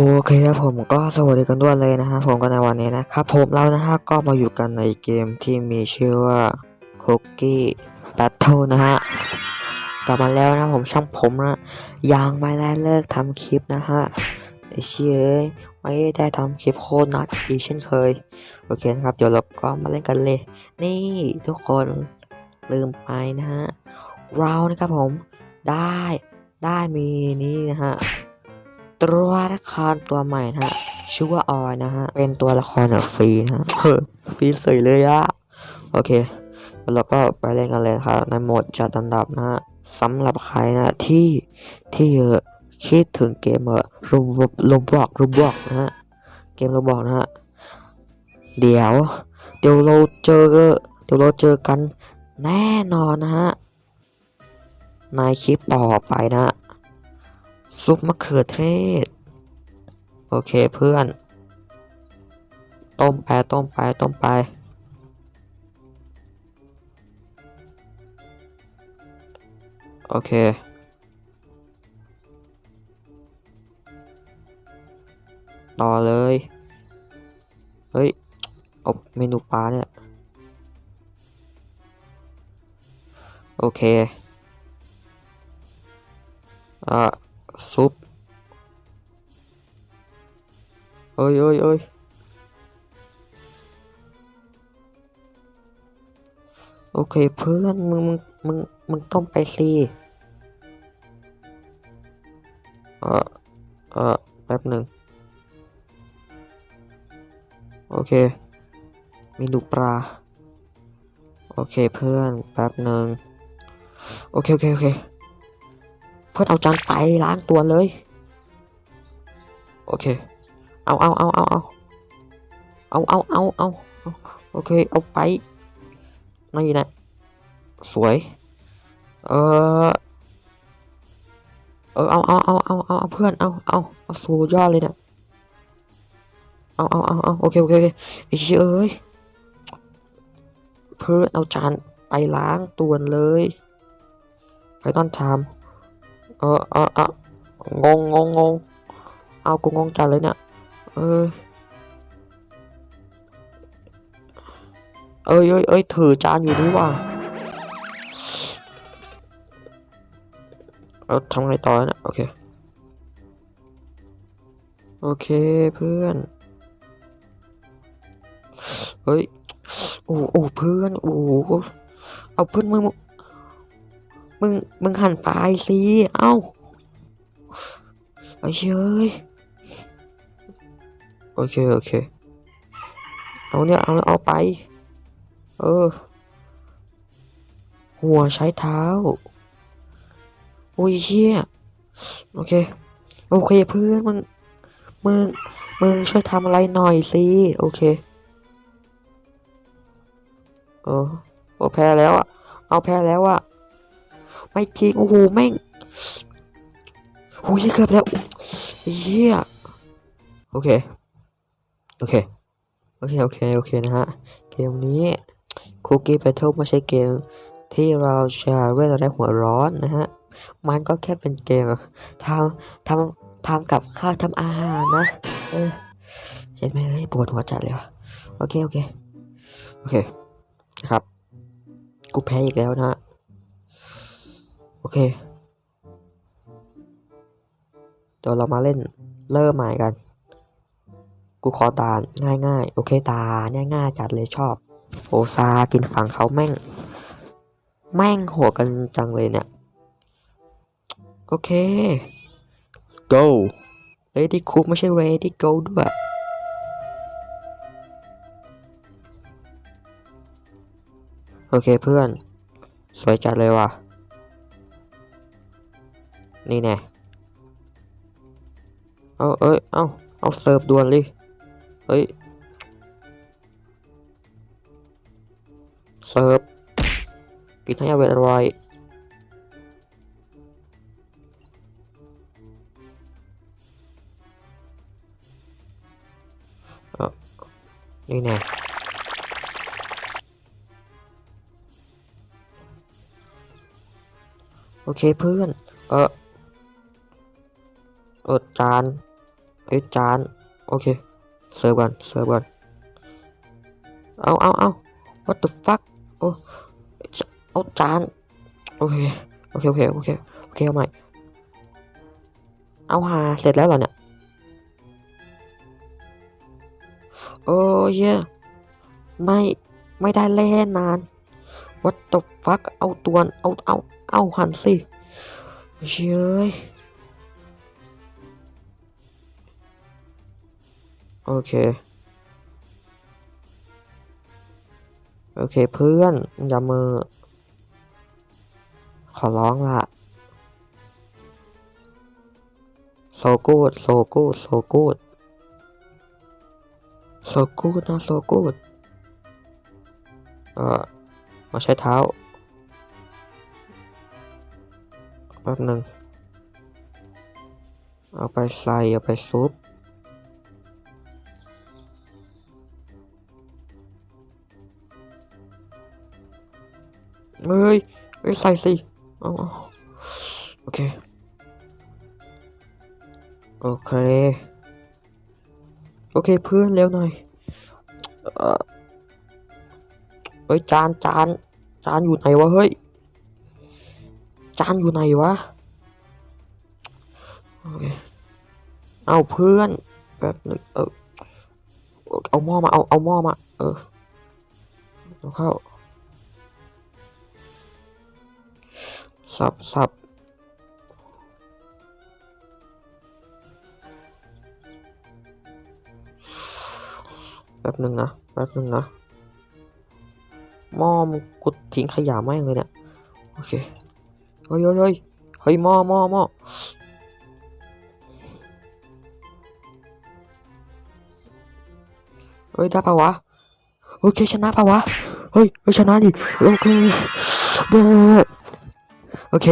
โอเคครับผมก็สวัสดีกันด้วยเลยนะฮะผมก็ในวันนี้นะครับผมเรานะฮะก็มาอยู่กันในเกมที่มีชื่อว่า Cookie Battle นะฮะกลับมาแล้วนะผมช่างผมนะยังไม่ได้เลิกทำคลิปนะฮะไอเชี่ยเอ้ยไม่ได้ทำคลิปโคตรนัดอีกเช่นเคย โอเคนะครับ เดี๋ยวเราก็มาเล่นกันเลย นี่ทุกคนลืมไปนะฮะเรานะครับผมได้ได้มีนี่นะฮะ ตัวละครตัวใหม่นะฮะชื่อว่าออยนะฮะ เป็นตัวละครแบบฟรีนะฮะเฮ้ฟรีเสยเลยอะโอเคแล้วเราก็ไปเล่นกันเลยครับในโหมดจัดอันดับนะฮะสำหรับใครนะที่ที่เออคิดถึงเกมเออรูบรูบอกรูบอกนะฮะเกมรูบอกนะฮะเดี๋ยวเดี๋ยวเราเจอเดี๋ยวเราเจอกันแน่นอนนะฮะในคลิปต่อไปนะฮะ ซุปมะเขือเทศ โอเคเพื่อน ต้มไปต้มไปต้มไป โอเค ต่อเลย เฮ้ย เอาเมนูปลาเนี่ย โอเค อ่า ซุปเอ้ยเอ้ยเอ้ยโอเคเพื่อนมึงมึงมึงมึงต้มไปสิเออเออแป๊บหนึ่งโอเคเมนูปลาโอเคเพื่อนแป๊บหนึ่งโอเคโอเคโอเค พื่อนเอาจานไปล้างตัวเลย โอเค เอาเอาเอาเอาเอาเอาเอาเอาเอาโอเค เอาไปนี่นะสวย เออเออเอาเอาเอาเอาเอาเพื่อนเอาเอาเอาสูยอดเลยเนะเอาเอาเอาเอาโอเคโอเคโอเคไอ้เชี่ยเอ้ยเพื่อนเอาจานไปล้างตัวเลยไปต้อนชาม เออเออเอองงงงงงเอากูงงจัดเลยเนี่ยเออเอ้ยเอ้ยเอ้ยถือจานอยู่นี่ว่ะเราทำไงต่อเนี่ยโอเค โอเคเพื่อน เฮ้ย โอ้โอ้เพื่อน โอ้เอาเพื่อนมึง มึง มึงหันไปสิ เอ้าไอ้เชยโอเค โอเค เอาเนี่ย เอาเอาไป เออ หัวใช้เท้า โอ้ยเชี่ยโอเค โอเคเพื่อน มึง มึง มึงช่วยทำอะไรหน่อยสิ โอเค เออโอแพ้แล้วอะเอาแพ้แล้วอะ ไม่จริงโอ้โหแม่งโอ้ยเกือบแล้วเฮียโอเค โอเค โอเค โอเค โอเคนะฮะ เกมนี้คุกกี้แบทเทิลไม่ใช่เกมที่เราจะเล่นเราได้หัวร้อนนะฮะ มันก็แค่เป็นเกมทำทำทำกับข้าวทำอาหารนะ เออเจ็บไหมเฮ้ยปวดหัวจัดเลยวะโอเค โอเค โอเค ครับ กูแพ้อีกแล้วนะฮะ โอเค เดี๋ยวเรามาเล่นเริ่มใหม่กัน กูขอตาง่ายๆโอเคตาง่ายๆจัดเลยชอบ โอซากินฝั่งเขาแม่ง แม่งโหดกันจังเลยเนี่ย โอเค go ready cook ไม่ใช่ ready go ด้วย โอเคเพื่อน สวยจัดเลยว่ะ นี่แน่เอาเอ้ยเอาเอาเสิร์ฟด่วนเลยเฮ้ยเสิร์ฟกินให้อร่อยเอานี่แน่โอเคเพื่อน เออ เออจานเอ้ยจานโอเคเสิร์ฟก่อนเสิร์ฟก่อนเอาเอาเอา what the fuck โอ้เอาจานโอเคโอเคโอเคโอเคโอเคเอาใหม่เอาหาเสร็จแล้วเหรอเนี่ยโอ้ยไม่ไม่ได้เล่นนาน what the fuck เอาตัวเอาเอาเอาหันสิเชย โอเค โอเคเพื่อนอย่ามือ ขอร้องละโซกูดโซกูดโซกูดโซกูดนะโซกูดเออมาใช้เท้าแป๊บหนึ่งเอาไปใส่เอาไปซุป เฮ้ยเฮ้ยใส่สิเอาเอโอเค โอเค โอเคเพื่อนเร็วหน่อย เออเฮ้ยจานจานจานอยู่ไหนวะเฮ้ย จานอยู่ไหนวะ โอเค เอาเพื่อนแป๊บหนึงเออเอาหม้อมา เอา เอาหม้อมา เออเข้า สับสับแป๊บหนึ่งนะแป๊บหนึ่งนะหม้อมันกุดทิ้งขยะแม่งเลยเนี่ยโอเคเฮ้ยเฮ้ยเฮ้ยเฮ้ยหม้อหม้อหม้อเฮ้ยได้ปะวะโอเคชนะปะวะเฮ้ยเฮ้ยชนะดิโอเคเด้อ โอเค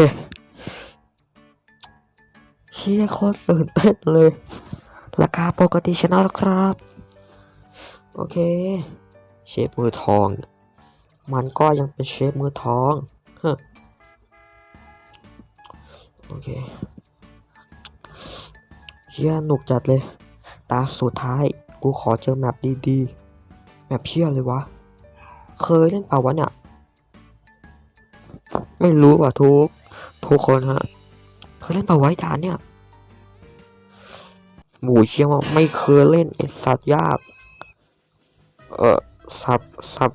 เชี่ยโคตรตื่นเต้นเลย ราคาปกติชนะแล้วครับ โอเค เชฟมือทอง มันก็ยังเป็นเชฟมือทองฮะโอเคเชี่ยหนุกจัดเลย ตาสุดท้าย กูขอเจอแมปดีๆ แมปเชี่ยเลยวะ เคยเล่นเปล่าวะเนี่ย ไม่รู้ว่ะทุกทุกคนฮะเคยเล่นปล่าไว้จานเนี่ยหมูเชี่ยว่าไม่เคยเล่นไอสัตว์ยากเออสับสับ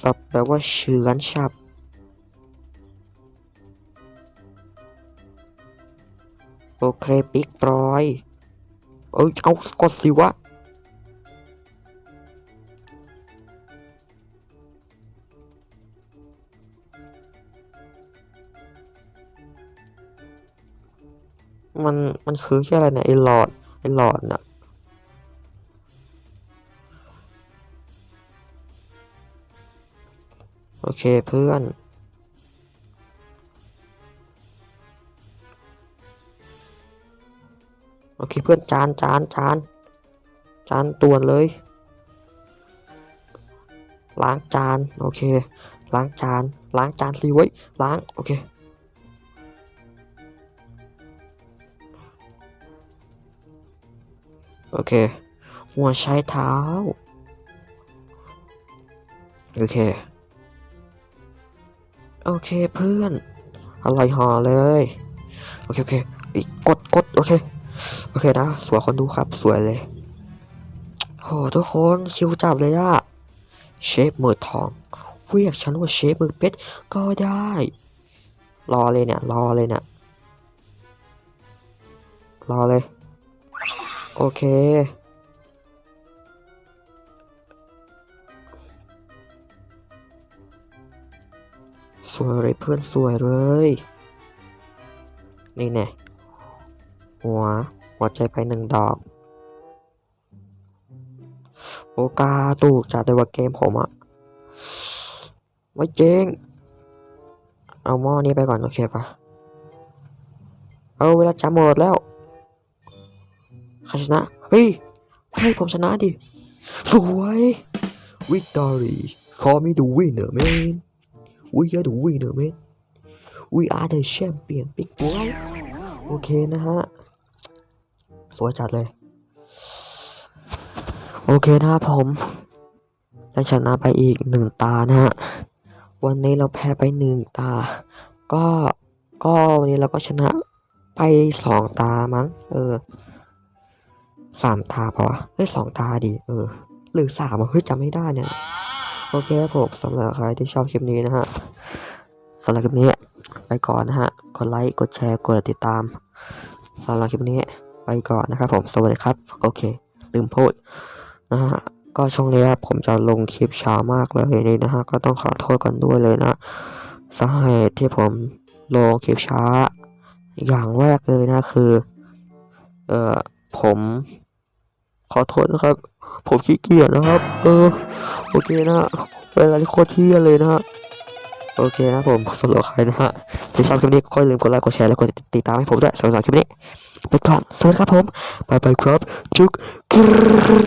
สับแปลว่าเฉือนฉับโอเคปิ๊กปลอย เอ้ยเอากดสิวะ มันคือแค่อะไรเนี่ยไอหลอดไอหลอดน่ะโอเคเพื่อนโอเคเพื่อนจานจานจานจานตวนเลย ล้างจาน โอเค ล้างจาน ล้างจานสิไว้ยล้าง โอเค โอเค หัวใช้เท้า โอเค โอเคเพื่อนอร่อยห่อเลย โอเค โอเคอีกกดกดโอเค โอเคนะ สวยคนดูครับ สวยเลยโหทุกคนคิวจับเลยอะเชฟมือทองเรียกฉันว่าเชฟมือเป็ดก็ได้ รอเลยเนี่ย รอเลยเนี่ย รอเลย โอเค สวยเลยเพื่อนสวยเลย นี่แน่หัว หัวใจไปหนึ่งดอก โอกาตูกจัดเลยว่าเกมผมอะไม่เจ๊งเอาหม้อนี้ไปก่อน โอเคปะเอาเวลาจะหมดแล้ว ใครชนะ เฮ้ย ให้ผมชนะดิ สวย Victory Call me the winner man We are the winner man We are the champion big boy โอเคนะฮะ สวยจัดเลย โอเคนะครับผมได้ชนะไปอีกหนึ่งตานะฮะ วันนี้เราแพ้ไปหนึ่งตา ก็ ก็วันนี้เราก็ชนะไปสองตามั้ง เออ สามตาปะวะเฮ้ยสองตาดิเออ หรือสามอะเฮ้ยจำไม่ได้เนี่ย โอเคครับผมสำหรับใครที่ชอบคลิปนี้นะฮะสำหรับคลิปนี้ไปก่อนนะฮะ กดไลค์ กดแชร์ กดติดตามสำหรับคลิปนี้ไปก่อนนะครับผม สวัสดีครับ โอเค ลืมพูดนะฮะ ก็ช่วงนี้ผมจะลงคลิปช้ามากเลยนี่นะฮะ ก็ต้องขอโทษกันด้วยเลยนะสาเหตุที่ผมลงคลิปช้า อย่างแรกเลยนะคือ เอ่อ ผม ขอโทษนะครับ ผมขี้เกียจนะครับ เออ โอเคนะเวลาที่โคตรเที่ยเลยนะฮะ โอเคนะผมสำหรับใครนะฮะที่ชอบคลิปนี้ก็อย่าลืมกดไลค์ กดแชร์ และกดติดตามให้ผมด้วยสำหรับคลิปนี้ ไปก่อน สวัสดีครับผม บายบายครับ จุ๊ก